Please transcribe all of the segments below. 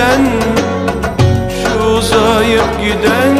eden Şu uzayıp giden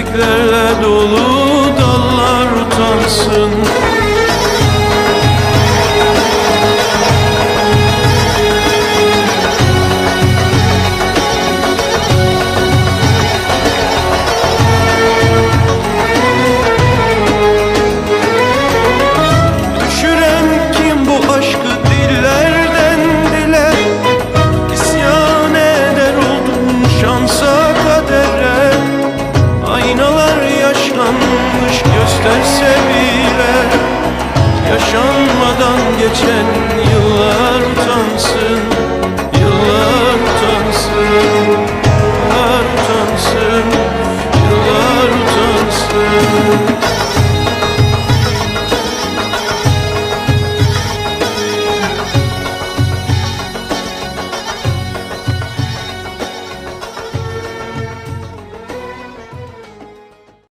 Çiçeklerle dolu dallar utansın